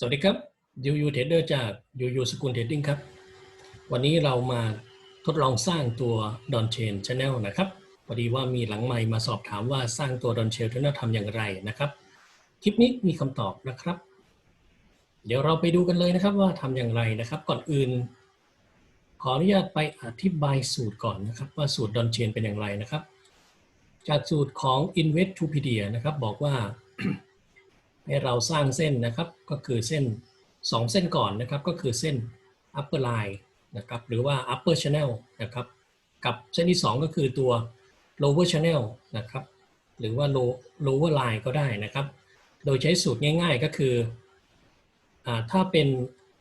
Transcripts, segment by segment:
สวัสดีครับยูยูเทรดเดอร์จากยูยูสกุลเทรดดิ้งครับ วันนี้เรามาทดลองสร้างตัวดอนเชนช n แนลนะครับพอดีว่ามีหลังไมค์มาสอบถามว่าสร้างตัวดอนเชนช n แนลทำอย่างไรนะครับ คลิปนี้มีคำตอบนะครับ เดี๋ยวเราไปดูกันเลยนะครับว่าทำอย่างไรนะครับ ก่อนอื่น ขออนุญาตไปอธิบายสูตรก่อนนะครับ ว่าสูตรดอนเชนเป็นอย่างไรนะครับ จากสูตรของ Investopedia นะครับบอกว่า ให้เราสร้างเส้นนะครับก็คือเส้น 2 เส้นก่อนนะครับก็คือเส้น upper line นะครับหรือว่า upper channel นะครับกับเส้นที่ 2 ก็คือตัว lower channel นะครับหรือว่า lower line ก็ได้นะครับ โดยใช้สูตรง่ายๆก็คืออถ้าเป็น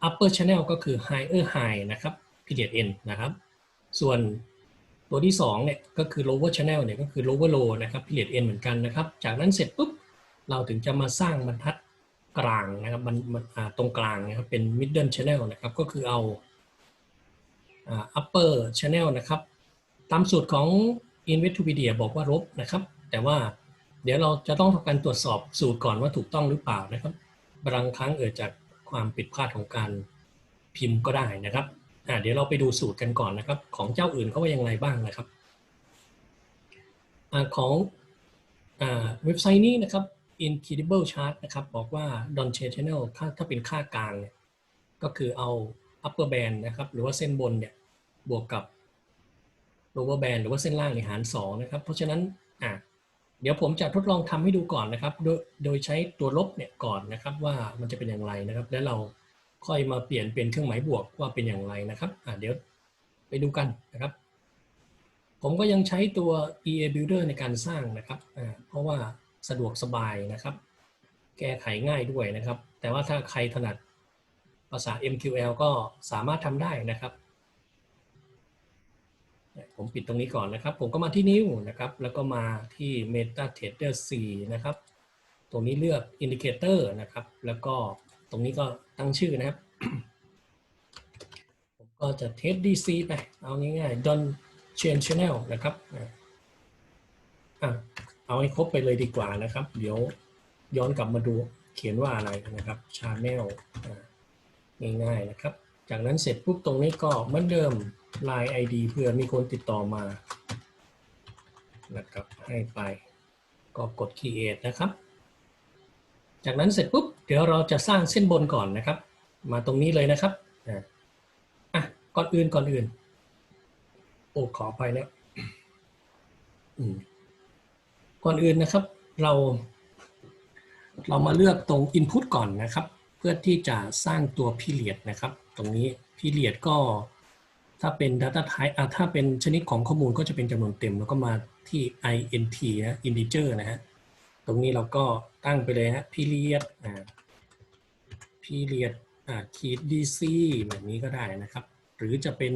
upper channel ก็คือ higher high นะครับ period n นะครับ ส่วนตัวที่2เนี่ยก็คือ lower channel เนี่ยก็คือ lower low นะครับ period n เหมือนกันนะครับ จากนั้นเสร็จปุ๊บ เราถึงจะมาสร้างบรรทัดกลางนะครับมันมันตรงกลางนะครับเป็น middle channel นะครับ ก็คือเอาอ่า upper channel นะครับ ตามสูตรของ Investopedia บอกว่าลบนะครับ แต่ว่าเดี๋ยวเราจะต้องทำการตรวจสอบสูตรก่อนว่าถูกต้องหรือเปล่านะครับบางครั้งเกิดจากความผิดพลาดของการพิมพ์ก็ได้นะครับเดี๋ยวเราไปดูสูตรกันก่อนนะครับ ของเจ้าอื่นเขาว่าอย่างไรบ้างนะครับอของอเว็บไซต์นี้นะครับ Incredible Chart นะครับ บอกว่า Don c h a Channel ถ้าถ้าเป็นค่ากลางเนี่ยก็คือเอา upper band นะครับ หรือว่าเส้นบนเนี่ยบวกกับ lower band หรือว่าเส้นล่างในหาร2นะครับ เพราะฉะนั้นอะเดี๋ยวผมจะทดลองทำให้ดูก่อนนะครับ โดยโดยใช้ตัวลบเนี่ยก่อนนะครับว่ามันจะเป็นอย่างไรนะครับ แล้วเราค่อยมาเปลี่ยนเป็นเครื่องหมายบวกว่าเป็นอย่างไรนะครับอะเดี๋ยวไปดูกันนะครับ ผมก็ยังใช้ตัว EA Builder ในการสร้างนะครับอ่าเพราะว่า สะดวกสบายนะครับ แก้ไขง่ายด้วยนะครับ แต่ว่าถ้าใครถนัดภาษา MQL ก็สามารถทำได้นะครับ ผมปิดตรงนี้ก่อนนะครับ ผมก็มาที่ New นะครับ แล้วก็มาที่ MetaTrader 4 นะครับ ตรงนี้เลือก Indicator นะครับ แล้วก็ตรงนี้ก็ตั้งชื่อนะครับ ผมก็จะ Test DC ไป เอาง่ายๆ Don Chain Channel นะครับอะ เอาให้ครบไปเลยดีกว่านะครับ เดี๋ยวย้อนกลับมาดูเขียนว่าอะไรนะครับ Channel ง่ายๆนะครับ จากนั้นเสร็จปุ๊บตรงนี้ก็เหมือนเดิม Line ID เพื่อมีคนติดต่อมานะครับให้ไปก็กด Create นะครับ จากนั้นเสร็จปุ๊บเดี๋ยวเราจะสร้างเส้นบนก่อนนะครับ มาตรงนี้เลยนะครับอะก่อนอื่นก่อนอื่นโอ้ขอไปนะอืม ก่อนอื่นนะครับเรา เรามาเลือกตรง Input ก่อนนะครับ เพื่อที่จะสร้างตัว period นะครับ ตรงนี้ period ก็ถ้าเป็น data type อะถ้าเป็นชนิดของข้อมูลก็จะเป็นจำนวนเต็ม แล้วก็มาที่ int นะ integer นะฮะตรงนี้เราก็ตั้งไปเลยฮะ period อ่า period อ่าขีด dc แบบนี้ก็ได้นะครับ หรือจะเป็น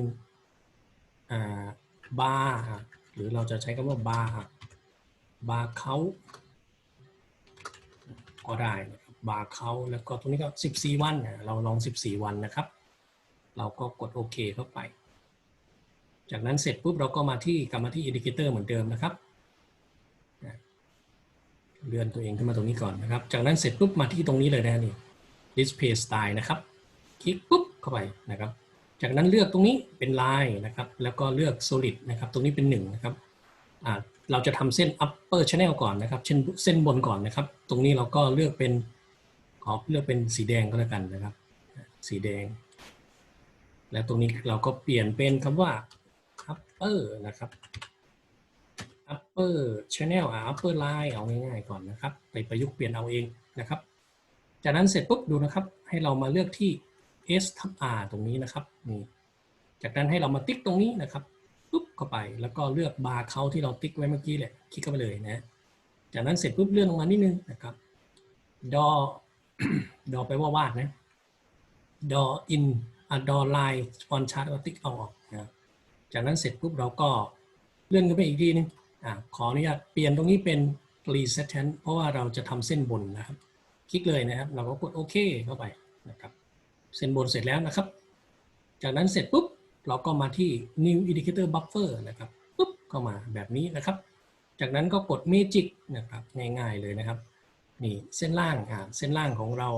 อ่า bar หรือเราจะใช้คำว่า bar บาร์เขาก็ได้นะครับบาร์เขาแล้วก็ตรงนี้ก็ 14 วันเราลอง 14 วันนะครับ เราก็กดโอเคเข้าไป จากนั้นเสร็จปุ๊บเราก็มาที่กลับมาที่อินดิเคเตอร์เหมือนเดิมนะครับเลื่อนตัวเองขึ้นมาตรงนี้ก่อนนะครับ จากนั้นเสร็จปุ๊บมาที่ตรงนี้เลยนะนี่ display style นะครับ คลิกปุ๊บเข้าไปนะครับ จากนั้นเลือกตรงนี้เป็นลายนะครับ แล้วก็เลือก solid นะครับ ตรงนี้เป็น1นะครับอ่า เราจะทำเส้น upper channel ก่อนนะครับเช่นเส้นบนก่อนนะครับ ตรงนี้เราก็เลือกเป็นขอเลือกเป็นสีแดงก็แล้วกันนะครับ สีแดง และตรงนี้เราก็เปลี่ยนเป็นคำว่า upper นะครับ upper channel อ่า upper line เอาง่ายๆก่อนนะครับ ไปประยุกต์เปลี่ยนเอาเองนะครับ จากนั้นเสร็จปุ๊บดูนะครับ ให้เรามาเลือกที่ s ทับ r ตรงนี้นะครับนี่จากนั้นให้เรามาติ๊กตรงนี้นะครับ ปุ๊บเข้าไป แล้วก็เลือกบาร์เขาที่เราติ๊กไว้เมื่อกี้แหละคลิกเข้าไปเลยนะ จากนั้นเสร็จปุ๊บเลื่อนลงมานิดนึงนะครับ ดอ ดอไปว่าวาดนะ ดออินอ่ดอไลน์ออนชาร์ตเราติ๊กเอาออกนะจากนั้นเสร็จปุ๊บเราก็เลื่อนขึ้นไปอีกทีนึงอ่าขออนุญาตเปลี่ยนตรงนี้เป็น reset เพราะว่าเราจะทำเส้นบนนะครับ คลิกเลยนะครับ เราก็กดโอเคเข้าไปนะครับ เส้นบนเสร็จแล้วนะครับ จากนั้นเสร็จปุ๊บ เราก็มาที่ new indicator buffer นะครับปุ๊บก็มาแบบนี้นะครับ จากนั้นก็กด magic นะครับง่ายๆเลยนะครับนี่เส้นล่างอ่าเส้นล่างของเรา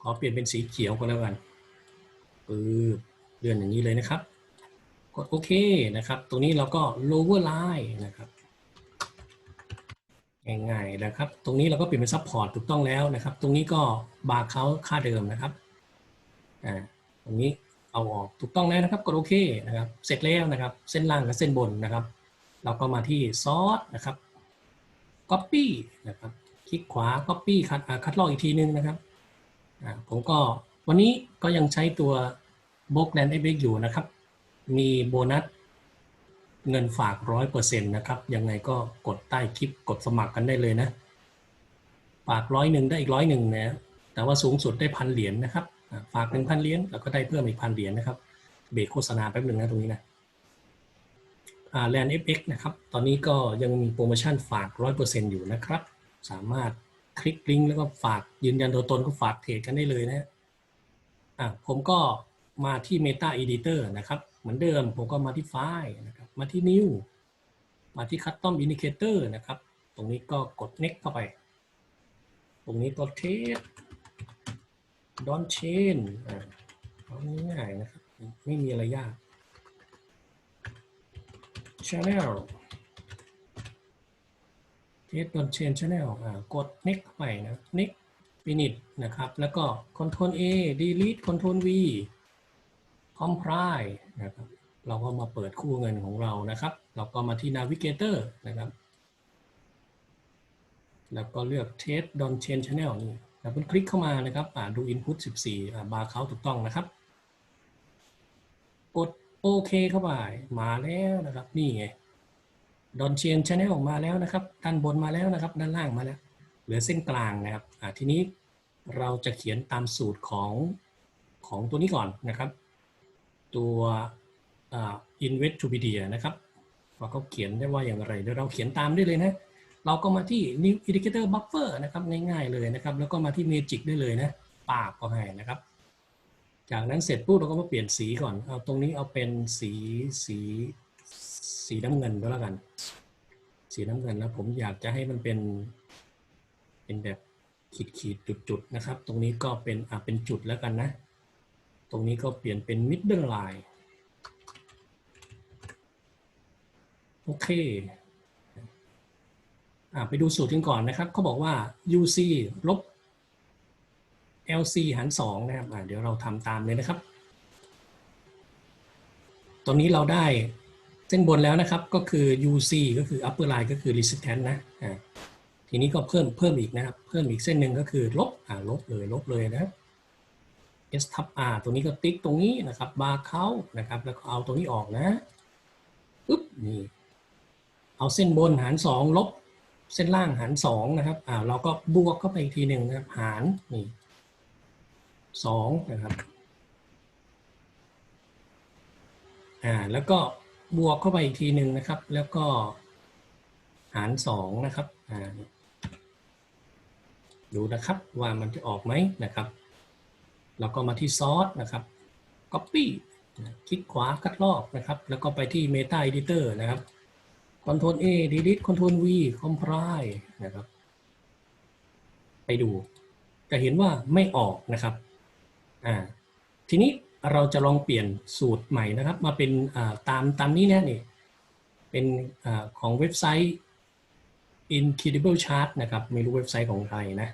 ขอเปลี่ยนเป็นสีเขียวก็แล้วกันปึ๊บเลื่อนอย่างนี้เลยนะครับ กดโอเคนะครับ ตรงนี้เราก็ lower line นะครับง่ายๆนะครับ ตรงนี้เราก็เปลี่ยนเป็น support ถูกต้องแล้วนะครับ ตรงนี้ก็บาร์เขาค่าเดิมนะครับอ่าตรงนี้ เอาออกถูกต้องแล้วนะครับกดโอเคนะครับ เสร็จแล้วนะครับ เส้นล่างกับเส้นบนนะครับ เราก็มาที่ซอสนะครับ copy นะครับ คลิกขวา copy คัดคัดลอกอีกทีนึงนะครับผมก็วันนี้ก็ยังใช้ตัวบล็อกแลนด์เอฟอยู่นะครับ มีโบนัสเงินฝากร้อยเปอร์เซ็นต์นะครับ ยังไงก็กดใต้คลิปกดสมัครกันได้เลยนะ ฝากร้อยหนึ่งได้อีกร้อยหนึ่งนะ แต่ว่าสูงสุดได้พันเหรียญนะครับ ฝากหนึ่งพันเหรียญแล้วก็ได้เพิ่มอีกพันเหรียญนะครับ เบรกโฆษณาแป๊บหนึ่งนะตรงนี้นะแลนด์ FX นะครับ ตอนนี้ก็ยังมีโปรโมชั่นฝากร้อยเปอร์เซ็นต์อยู่นะครับ สามารถคลิกลิงก์แล้วก็ฝากยืนยันตัวตนก็ฝากเทรดกันได้เลยนะอะผมก็มาที่ Meta Editor นะครับ เหมือนเดิมผมก็มาที่ไฟล์นะครับ มาที่ New มาที่ Custom Indicator นะครับ ตรงนี้ก็กด Next เข้าไป ตรงนี้ก็เทส ดอนเชนอ่าง่ายนะครับ ไม่มีอะไรยาก Channel เทสดอนเชน Channel อ่กด next ไปนะ next init นะครับ แล้วก็ Ctrl A delete Ctrl V compile นะครับ เราก็มาเปิดคู่เงินของเรานะครับ เราก็มาที่ Navigator นะครับ แล้วก็เลือก Test Don Chain Channel นี่ แล้วคลิกเข้ามานะครับดู Input 14บาร์เขาถูกต้องนะครับ กดโอเคเข้าไปมาแล้วนะครับ นี่ไง Don't Change Channel มาแล้วนะครับ ด้านบนมาแล้วนะครับ ด้านล่างมาแล้ว เหลือเส้นกลางนะครับทีนี้เราจะเขียนตามสูตรของของตัวนี้ก่อนนะครับ ตัวอ่า Investopedia นะครับว่าเขาเขียนได้ว่าอย่างไรเดี๋ยวเราเขียนตามได้เลยนะ เราก็มาที่ New Indicator Buffer นะครับง่ายๆเลยนะครับ แล้วก็มาที่ Magic ได้เลยนะปากก็ให้นะครับ จากนั้นเสร็จปุ๊บเราก็มาเปลี่ยนสีก่อน เอาตรงนี้เอาเป็นสีสีสีน้ำเงินก็แล้วกัน สีน้ำเงินแล้วผมอยากจะให้มันเป็น เป็นแบบขีดขีดจุดจุดๆนะครับ ตรงนี้ก็เป็นอ่าเป็นจุดแล้วกันนะ ตรงนี้ก็เปลี่ยนเป็น middle line โอเค ไปดูสูตรกันก่อนนะครับเขาบอกว่า UC ลบ LC หาร2นะครับเดี๋ยวเราทำตามเลยนะครับ ตอนนี้เราได้เส้นบนแล้วนะครับก็คือ UC ก็คือ upper line ก็คือ resistance นะทีนี้ก็เพิ่มเพิ่มอีกนะครับ เพิ่มอีกเส้นหนึ่งก็คือลบอ่าลบเลยลบเลยนะครับ S ทับ R ตรงนี้ก็ติ๊กตรงนี้นะครับบาร์เขานะครับแล้วก็เอาตรงนี้ออกนะปึ๊บนี่เอาเส้นบนหารสองลบ เส้นล่างหารสองนะครับอ่าเราก็บวกเข้าไปอีกทีหนึ่งนะครับ หารนี่สองนะครับอ่าแล้วก็บวกเข้าไปอีกทีหนึ่งนะครับ แล้วก็หารสองนะครับอ่าดูนะครับว่ามันจะออกไหมนะครับเราก็มาที่ซอสนะครับ Copy คลิกขวาคัดลอกนะครับ แล้วก็ไปที่ Meta Editor นะครับ Ctrl A Delete Ctrl V Compile นะครับ ไปดูจะเห็นว่าไม่ออกนะครับอ่าทีนี้เราจะลองเปลี่ยนสูตรใหม่นะครับ มาเป็นอ่าตามตามนี้นะนี่เป็นอ่าของเว็บไซต์ Incredible Chart นะครับ ไม่รู้เว็บไซต์ของใครนะ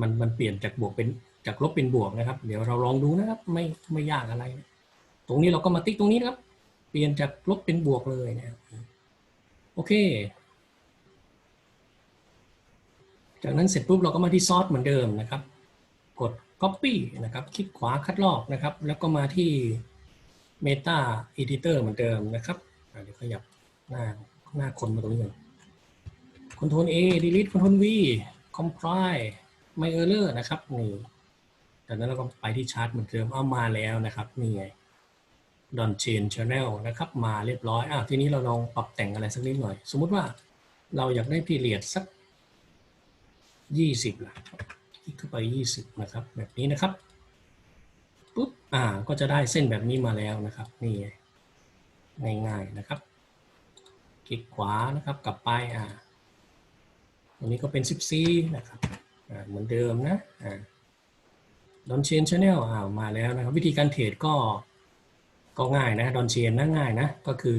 มันมันเปลี่ยนจากบวกเป็นจากลบเป็นบวกนะครับ เดี๋ยวเราลองดูนะครับ ไม่ไม่ยากอะไร ตรงนี้เราก็มาติ๊กตรงนี้นะครับ เปลี่ยนจากลบเป็นบวกเลยนะครับ โอเค จากนั้นเสร็จปุ๊บเราก็มาที่ซอสเหมือนเดิมนะครับ กด Copy นะครับ คลิกขวาคัดลอกนะครับ แล้วก็มาที่ Meta Editor เหมือนเดิมนะครับเดี๋ยวขยับหน้าหน้าคนมาตรงนี้ก่อน Ctrl A Delete Ctrl V Compile ไม่ Error นะครับนี่จากนั้นเราก็ไปที่ชาร์ตเหมือนเดิมเอามาแล้วนะครับนี่ไง Don Chain Channel นะครับมาเรียบร้อยอะทีนี้เราลองปรับแต่งอะไรสักนิดหน่อย สมมุติว่าเราอยากได้พีเรียดสัก 20ล่ะคลิกเข้าไป 20 นะครับ แบบนี้นะครับปุ๊บอ่าก็จะได้เส้นแบบนี้มาแล้วนะครับ นี่ไงง่ายๆนะครับ คลิกขวานะครับกลับไปอ่าตรงนี้ก็เป็น 14 นะครับอ่าเหมือนเดิมนะอ่าดอนเชนชาแนลอ่ามาแล้วนะครับ วิธีการเทรดก็ ก็ง่ายนะดอนเชียนนะง่ายนะก็คือ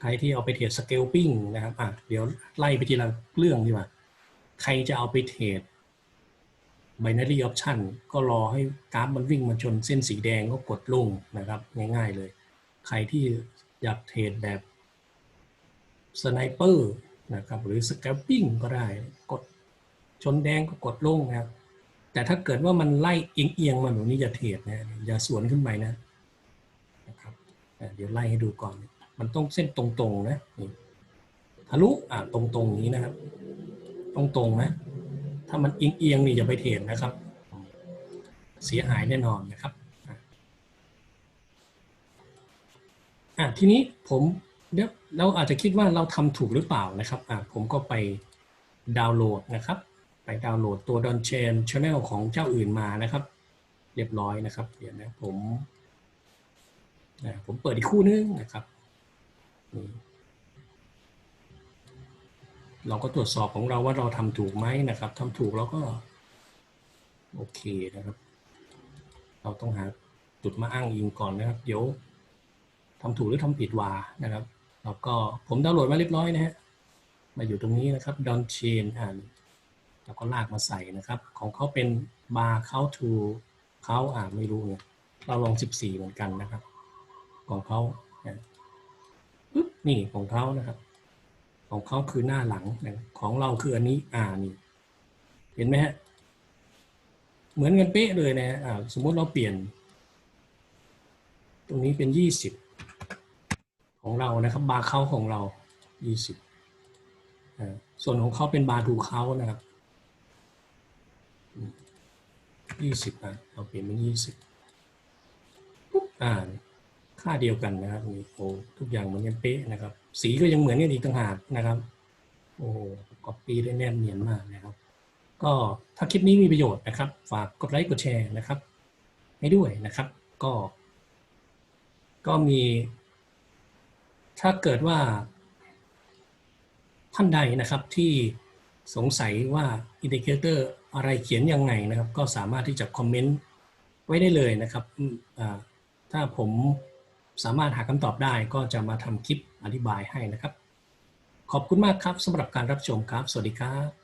ใครที่เอาไปเทรดสเกลปิ้งนะครับอะเดี๋ยวไล่ไปทีละเรื่องดีกว่า ใครจะเอาไปเทรด binary option ก็รอให้กราฟมันวิ่งมาชนเส้นสีแดงก็กดลงนะครับ ง่ายๆเลย ใครที่อยากเทรดแบบสไนเปอร์นะครับหรือสแกลปิ้งก็ได้กดชนแดงก็กดลงนะครับแต่ถ้าเกิดว่ามันไล่เอียงๆมาแบบนี้อย่าเทรดนะอย่าสวนขึ้นไปนะ เดี๋ยวไล่ให้ดูก่อน มันต้องเส้นตรงๆนะทะลุอะตรงๆอย่างนี้นะครับ ตรงๆนะ ถ้ามันเอียงๆนี่อย่าไปเทรดนะครับ เสียหายแน่นอนนะครับอะทีนี้ผมเดี๋ยวเราอาจจะคิดว่าเราทำถูกหรือเปล่านะครับอะผมก็ไปดาวน์โหลดนะครับ ไปดาวน์โหลดตัว Don Chain Channel ของเจ้าอื่นมานะครับ เรียบร้อยนะครับ เดี๋ยวนะผม นะผมเปิดอีกคู่นึงนะครับเราก็ตรวจสอบของเราว่าเราทำถูกไหมนะครับทำถูกเราก็ โอเคนะครับ เราต้องหาจุดมาอ้างอิงก่อนนะครับ เดี๋ยวทำถูกหรือทำผิดว่านะครับแล้วก็ผมดาวน์โหลดมาเรียบร้อยนะฮะมาอยู่ตรงนี้นะครับ Don Chain อ่านแล้วก็ลากมาใส่นะครับ ของเขาเป็นบาร์เข้าทูเขาอ่าไม่รู้เนี่ยเราลอง 14 เหมือนกันนะครับ ของเขานี่ยปึ๊บนี่ของเขานะครับ ของเขาคือหน้าหลังของเราคืออันนี้อ่านี่เห็นไหมฮะเหมือนกันเป๊ะเลยนะฮะอ่าสมมติเราเปลี่ยน ตรงนี้เป็น20ของเรานะครับบาร์เข้าของเรา20อ่าส่วนของเขาเป็นบาร์ดูเขานะครับยี่สิบอะเราเปลี่ยนเป็นยี่สิบปุ๊บอ่าน ค่าเดียวกันนะครับนี่โอ้ทุกอย่างเหมือนกันเป๊ะนะครับ สีก็ยังเหมือนกันอีกต่างหากนะครับ โอ้กอปปี้ได้แนบเนียนมากนะครับ ก็ถ้าคลิปนี้มีประโยชน์นะครับ ฝากกดไลค์กดแชร์นะครับ ให้ด้วยนะครับ ก็ ก็มี ถ้าเกิดว่า ท่านใดนะครับที่สงสัยว่าอินดิเคเตอร์อะไรเขียนยังไงนะครับ ก็สามารถที่จะคอมเมนต์ไว้ได้เลยนะครับถ้าผม สามารถหาคำตอบได้ก็จะมาทำคลิปอธิบายให้นะครับ ขอบคุณมากครับสำหรับการรับชมครับ สวัสดีครับ